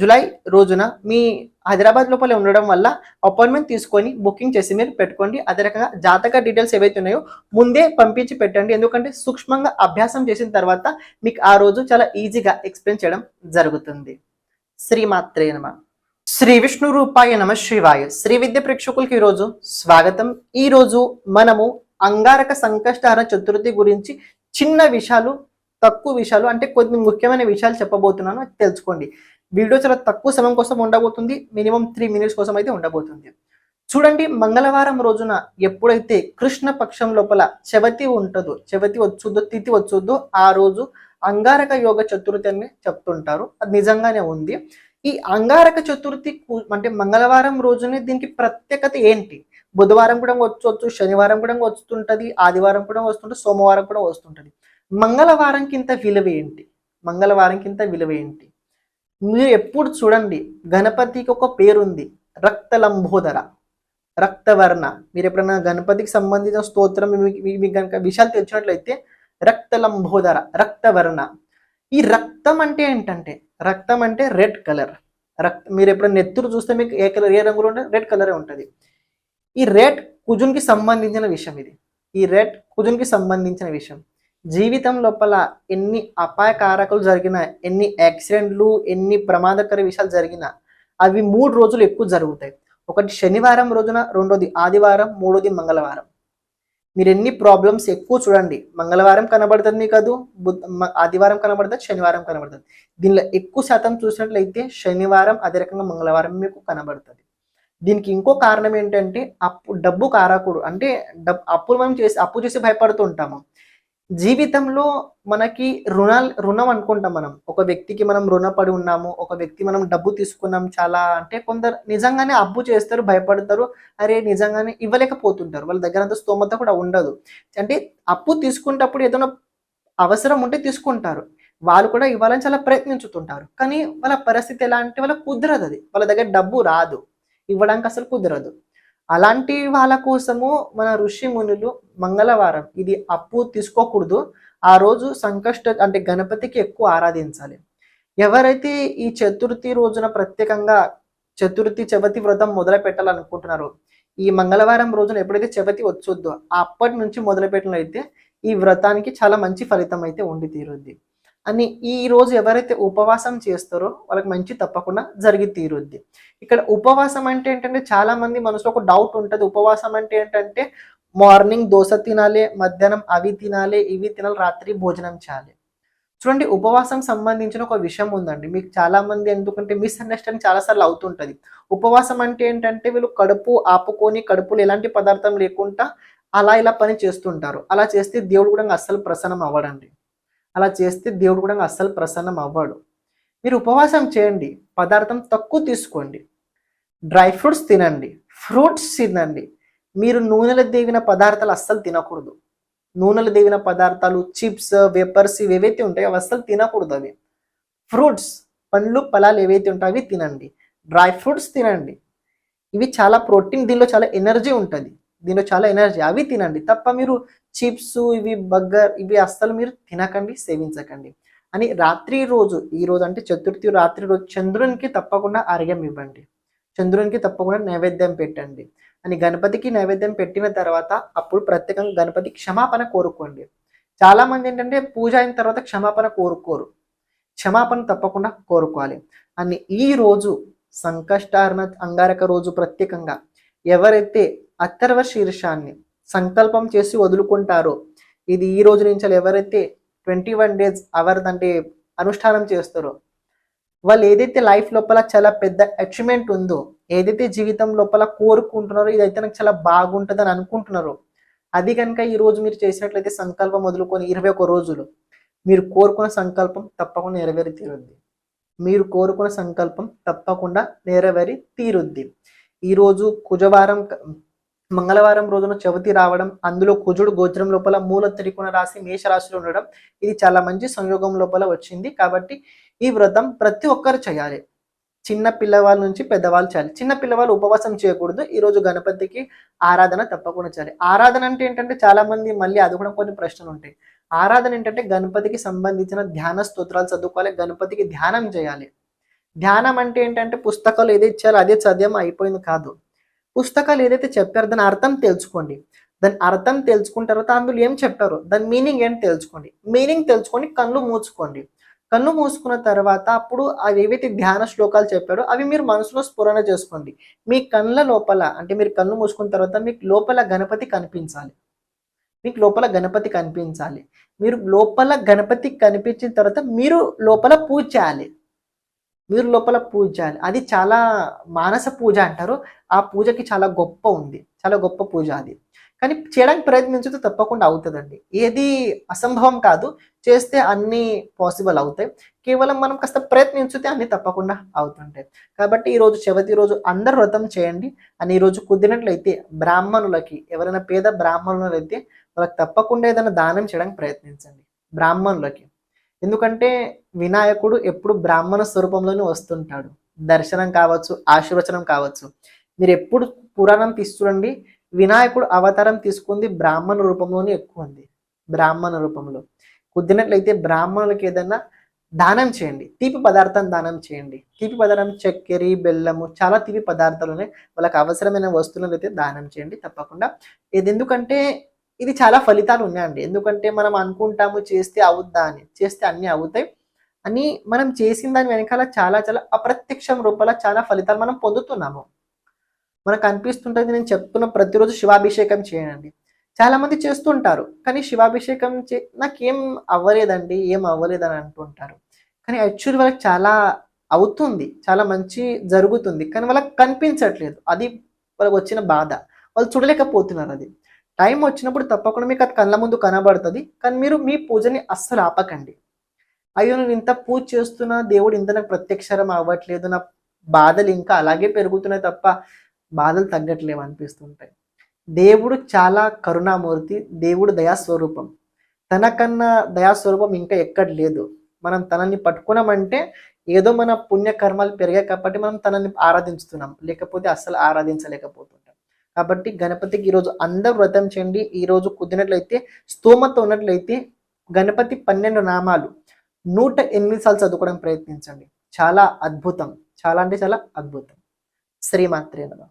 July రోజున మీ హైదరాబాద్ లోపల ఉండడం వల్ల అపాయింట్మెంట్ తీసుకొని బుకింగ్ చేసి మీరు పెట్టుకోండి. అదే రకంగా జాతక డీటెయిల్స్ ఏవైతే ఉన్నాయో ముందే పంపించి పెట్టండి. ఎందుకంటే సూక్ష్మంగా అభ్యాసం చేసిన తర్వాత మీకు ఆ రోజు చాలా ఈజీగా ఎక్స్ప్లెయిన్ చేయడం జరుగుతుంది. శ్రీమాత్రే నమ. శ్రీ విష్ణు రూపాయ నమ శివాయ. శ్రీ విద్య ప్రేక్షకులకి ఈరోజు స్వాగతం. ఈ రోజు మనము అంగారక సంకష్టహార చతుర్థి గురించి చిన్న విషయాలు తక్కువ విషయాలు అంటే కొన్ని ముఖ్యమైన విషయాలు చెప్పబోతున్నాను. తెలుసుకోండి. వీడియో చాలా తక్కువ సమయం కోసం ఉండబోతుంది. మినిమం త్రీ మినిట్స్ కోసం అయితే ఉండబోతుంది. చూడండి మంగళవారం రోజున ఎప్పుడైతే కృష్ణ పక్షం లోపల చవతి ఉంటుందో చవతి వచ్చుద్దో తిథి వచ్చుద్దో ఆ రోజు అంగారక యోగ చతుర్థి అని చెప్తుంటారు. అది నిజంగానే ఉంది. ఈ అంగారక చతుర్థి అంటే మంగళవారం రోజునే దీనికి ప్రత్యేకత ఏంటి? బుధవారం కూడా వచ్చొచ్చు శనివారం కూడా వస్తుంటది ఆదివారం కూడా వస్తుంటుంది సోమవారం కూడా వస్తుంటది. మంగళవారం కింత విలువ ఏంటి? మంగళవారం కింత విలువ ఏంటి? మీరు ఎప్పుడు చూడండి గణపతికి ఒక పేరుంది రక్త రక్తలంబోదర రక్తవర్ణ. మీరు ఎప్పుడైనా గణపతికి సంబంధించిన స్తోత్రం మీకు కనుక విషయాలు తెలిసినట్లయితే రక్తలంబోదర రక్తవర్ణ. ఈ రక్తం అంటే ఏంటంటే రక్తం అంటే రెడ్ కలర్. రక్త మీరు ఎప్పుడైనా నెత్తురు చూస్తే మీకు ఏ కలర్ ఏ రంగులో ఉంటే రెడ్ కలరే ఉంటుంది. ఈ రెడ్ కుజున్కి సంబంధించిన విషయం ఇది. ఈ రెడ్ కుజున్కి సంబంధించిన విషయం. జీవితం లోపల ఎన్ని అపాయకారకులు జరిగినా ఎన్ని యాక్సిడెంట్లు ఎన్ని ప్రమాదకర విషయాలు జరిగినా అవి మూడు రోజులు ఎక్కువ జరుగుతాయి. ఒకటి శనివారం రోజున రెండోది ఆదివారం మూడోది మంగళవారం. మీరు ఎన్ని ప్రాబ్లమ్స్ ఎక్కువ చూడండి మంగళవారం కనబడుతుంది మీకు అది ఆదివారం కనబడుతుంది శనివారం కనబడుతుంది. దీనిలో ఎక్కువ శాతం చూసినట్లయితే శనివారం అదే రకంగా మంగళవారం మీకు కనబడుతుంది. దీనికి ఇంకో కారణం ఏంటంటే అప్పు డబ్బు కారకుడు అంటే డబ్బు అప్పులు మనం చేసి అప్పు చేసి భయపడుతూ ఉంటాము. జీవితంలో మనకి రుణాలు రుణం అనుకుంటాం మనం. ఒక వ్యక్తికి మనం రుణపడి ఉన్నాము ఒక వ్యక్తి మనం డబ్బు తీసుకున్నాం చాలా అంటే కొందరు నిజంగానే అప్పు చేస్తారు భయపడతారు అరే నిజంగానే ఇవ్వలేకపోతుంటారు. వాళ్ళ దగ్గర అంత స్తోమత కూడా ఉండదు. అంటే అప్పు తీసుకునేటప్పుడు ఏదైనా అవసరం ఉంటే తీసుకుంటారు. వాళ్ళు కూడా ఇవ్వాలని చాలా ప్రయత్నించుతుంటారు. కానీ వాళ్ళ పరిస్థితి ఎలా అంటే వాళ్ళకి కుదరదు అది వాళ్ళ దగ్గర డబ్బు రాదు. ఇవ్వడానికి అసలు కుదరదు. అలాంటి వాళ్ళ కోసము మన ఋషి మునులు మంగళవారం ఇది అప్పు తీసుకోకూడదు. ఆ రోజు సంకష్ట అంటే గణపతికి ఎక్కువ ఆరాధించాలి. ఎవరైతే ఈ చతుర్థి రోజున ప్రత్యేకంగా చతుర్థి చవతి వ్రతం మొదలు పెట్టాలనుకుంటున్నారో ఈ మంగళవారం రోజున ఎప్పుడైతే చవతి వచ్చొద్దో అప్పటి నుంచి మొదలు పెట్టినట్లయితే ఈ వ్రతానికి చాలా మంచి ఫలితం అయితే ఉండి తీరుద్ది. అని ఈ రోజు ఎవరైతే ఉపవాసం చేస్తారో వాళ్ళకి మంచి తప్పకుండా జరిగి తీరుద్ది. ఇక్కడ ఉపవాసం అంటే ఏంటంటే చాలా మంది మనసులో ఒక డౌట్ ఉంటుంది. ఉపవాసం అంటే ఏంటంటే మార్నింగ్ దోశ తినాలి మధ్యాహ్నం అవి తినాలి ఇవి తినాలి రాత్రి భోజనం చేయాలి. చూడండి ఉపవాసం సంబంధించిన ఒక విషయం ఉందండి. మీకు చాలా మంది ఎందుకంటే మిస్అండర్స్టాండింగ్ చాలాసార్లు అవుతుంటుంది. ఉపవాసం అంటే ఏంటంటే వీళ్ళు కడుపు ఆపుకొని కడుపులో ఎలాంటి పదార్థం లేకుండా అలా ఇలా పని చేస్తుంటారు. అలా చేస్తే దేవుడు కూడా అస్సలు ప్రసన్నం అవ్వడండి. అలా చేస్తే దేవుడు కూడా అస్సలు ప్రసన్నం అవ్వడు. మీరు ఉపవాసం చేయండి. పదార్థం తక్కువ తీసుకోండి. డ్రై ఫ్రూట్స్ తినండి. ఫ్రూట్స్ తినండి. మీరు నూనెలు దేవిన పదార్థాలు అస్సలు తినకూడదు. నూనెలు దేవిన పదార్థాలు చిప్స్ వేపర్స్ ఇవి ఏవైతే ఉంటాయో అవి అస్సలు తినకూడదు అవి. ఫ్రూట్స్ పండ్లు ఫలాలు ఏవైతే ఉంటాయో అవి తినండి. డ్రై ఫ్రూట్స్ తినండి. ఇవి చాలా ప్రోటీన్ దీనిలో చాలా ఎనర్జీ ఉంటుంది. దీనిలో చాలా ఎనర్జీ అవి తినండి. తప్ప మీరు చిప్స్ ఇవి బర్గర్ ఇవి అస్సలు మీరు తినకండి సేవించకండి. అని రాత్రి రోజు ఈ రోజు అంటే చతుర్థి రాత్రి రోజు చంద్రునికి తప్పకుండా అర్ఘ్యం ఇవ్వండి. చంద్రునికి తప్పకుండా నైవేద్యం పెట్టండి. అని గణపతికి నైవేద్యం పెట్టిన తర్వాత అప్పుడు ప్రత్యేకంగా గణపతి క్షమాపణ కోరుకోండి. చాలా మంది ఏంటంటే పూజ అయిన తర్వాత క్షమాపణ కోరుకోరు. క్షమాపణ తప్పకుండా కోరుకోవాలి. అని ఈ రోజు సంకష్టారణ అంగారక రోజు ప్రత్యేకంగా ఎవరైతే అథర్వ శీర్షాన్ని సంకల్పం చేసి వదులుకుంటారో. ఇది ఈ రోజు నుంచి ఎవరైతే ట్వంటీ వన్ డేస్ అవర్ అంటే అనుష్ఠానం చేస్తారో వాళ్ళు ఏదైతే లైఫ్ లోపల చాలా పెద్ద అచీవ్మెంట్ ఉందో ఏదైతే జీవితం లోపల కోరుకుంటున్నారో ఇదైతే నాకు చాలా బాగుంటుంది అని అనుకుంటున్నారో అది కనుక ఈ రోజు మీరు చేసినట్లయితే సంకల్పం వదులుకొని ఇరవై ఒక రోజులు మీరు కోరుకున్న సంకల్పం తప్పకుండా నెరవేరి తీరుద్ది. మీరు కోరుకున్న సంకల్పం తప్పకుండా నెరవేరి తీరుద్ది. ఈరోజు కుజవారం మంగళవారం రోజున చవితి రావడం అందులో కుజుడు గోచరం లోపల మూల త్రికోణ రాశి మేషరాశిలో ఉండడం ఇది చాలా మంచి సంయోగం లోపల వచ్చింది. కాబట్టి ఈ వ్రతం ప్రతి ఒక్కరు చేయాలి. చిన్న పిల్లవాళ్ళ నుంచి పెద్దవాళ్ళు చేయాలి. చిన్న పిల్లవాళ్ళు ఉపవాసం చేయకూడదు. ఈరోజు గణపతికి ఆరాధన తప్పకుండా చేయాలి. ఆరాధన అంటే ఏంటంటే చాలా మంది మళ్ళీ అది కూడా కొన్ని ప్రశ్నలు ఉంటాయి. ఆరాధన ఏంటంటే గణపతికి సంబంధించిన ధ్యాన స్తోత్రాలు చదువుకోవాలి. గణపతికి ధ్యానం చేయాలి. ధ్యానం అంటే ఏంటంటే పుస్తకాలు ఏది ఇచ్చారో అదే చదివం అయిపోయింది కాదు. పుస్తకాలు ఏదైతే చెప్పారో దాని అర్థం తెలుసుకోండి. దాని అర్థం తెలుసుకున్న తర్వాత అందులో ఏం చెప్పారు? దాని మీనింగ్ ఏంటి తెలుసుకోండి. మీనింగ్ తెలుసుకొని కళ్ళు మూసుకోండి. కళ్ళు మూసుకున్న తర్వాత అప్పుడు అవి ఏవైతే ధ్యాన శ్లోకాలు చెప్పారో అవి మీరు మనసులో స్ఫురణ చేసుకోండి. మీ కళ్ళ లోపల అంటే మీరు కళ్ళు మూసుకున్న తర్వాత మీకు లోపల గణపతి కనిపించాలి. మీకు లోపల గణపతి కనిపించాలి. మీరు లోపల గణపతి కనిపించిన తర్వాత మీరు లోపల పూజ చేయాలి. మీరు లోపల పూజ చేయాలి అది చాలా మానస పూజ అంటారు. ఆ పూజకి చాలా గొప్ప ఉంది. చాలా గొప్ప పూజ అది. కానీ చేయడానికి ప్రయత్నించితే తప్పకుండా అవుతుందండి. ఏది అసంభవం కాదు. చేస్తే అన్నీ పాసిబుల్ అవుతాయి. కేవలం మనం కాస్త ప్రయత్నించితే అన్నీ తప్పకుండా అవుతుంటాయి. కాబట్టి ఈరోజు చివరి రోజు అందరు వ్రతం చేయండి. అని ఈరోజు కుదిరినట్లయితే బ్రాహ్మణులకి ఎవరైనా పేద బ్రాహ్మణులైతే వాళ్ళకి తప్పకుండా ఏదైనా దానం చేయడానికి ప్రయత్నించండి. బ్రాహ్మణులకి. ఎందుకంటే వినాయకుడు ఎప్పుడు బ్రాహ్మణ స్వరూపంలోనే వస్తుంటాడు. దర్శనం కావచ్చు ఆశీర్వచనం కావచ్చు. మీరు ఎప్పుడు పురాణం తీసుకురండి వినాయకుడు అవతారం తీసుకుంది బ్రాహ్మణ రూపంలోనే ఎక్కువ ఉంది. బ్రాహ్మణ రూపంలో. కుదిరినట్లయితే బ్రాహ్మణులకి ఏదైనా దానం చేయండి. తీపి పదార్థం దానం చేయండి. తీపి పదార్థం చక్కెర బెల్లము చాలా తీపి పదార్థాలు ఉన్నాయి. వాళ్ళకి అవసరమైన వస్తువులను అయితే దానం చేయండి తప్పకుండా. ఇది ఎందుకంటే ఇది చాలా ఫలితాలు ఉన్నాయండి. ఎందుకంటే మనం అనుకుంటాము చేస్తే అవుద్దా అని చేస్తే అన్నీ అవుతాయి. అని మనం చేసిన దాని వెనకాల చాలా చాలా అప్రత్యక్షం రూపంలో చాలా ఫలితాలు మనం పొందుతున్నాము. మనకు అనిపిస్తుంటుంది నేను చెప్తున్న ప్రతిరోజు శివాభిషేకం చేయండి. చాలా మంది చేస్తుంటారు కానీ శివాభిషేకం చే నాకేం అవ్వలేదండి ఏం అవ్వలేదని అంటుంటారు. కానీ యాక్చువల్ వాళ్ళకి చాలా అవుతుంది. చాలా మంచి జరుగుతుంది. కానీ వాళ్ళకి కనిపించట్లేదు. అది వాళ్ళకి వచ్చిన బాధ. వాళ్ళు చూడలేకపోతున్నారు అది. టైం వచ్చినప్పుడు తప్పకుండా మీకు అది కళ్ళ ముందు కనబడుతుంది. కానీ మీరు మీ పూజని అస్సలు ఆపకండి. అయ్యో నేను ఇంత పూజ చేస్తున్నా దేవుడు ఇంత నాకు ప్రత్యక్షరం అవ్వట్లేదు నా బాధలు ఇంకా అలాగే పెరుగుతున్నాయి తప్ప బాధలు తగ్గట్లేవు అనిపిస్తుంటాయి. దేవుడు చాలా కరుణామూర్తి దేవుడు దయాస్వరూపం. తనకన్నా దయాస్వరూపం ఇంకా ఎక్కడ లేదు. మనం తనని పట్టుకున్నామంటే ఏదో మన పుణ్యకర్మాలు పెరిగాయి కాబట్టి మనం తనని ఆరాధించుతున్నాం. లేకపోతే అస్సలు ఆరాధించలేకపోతున్నాం. కాబట్టి గణపతికి ఈరోజు అందరు వ్రతం చేయండి. ఈరోజు కుదిరినట్లయితే స్తోమత ఉన్నట్లయితే గణపతి పన్నెండు నామాలు నూట ఎనిమిది సార్లు చదువుకోవడానికి ప్రయత్నించండి. చాలా అద్భుతం. చాలా అంటే చాలా అద్భుతం. శ్రీమాత్రే నమః.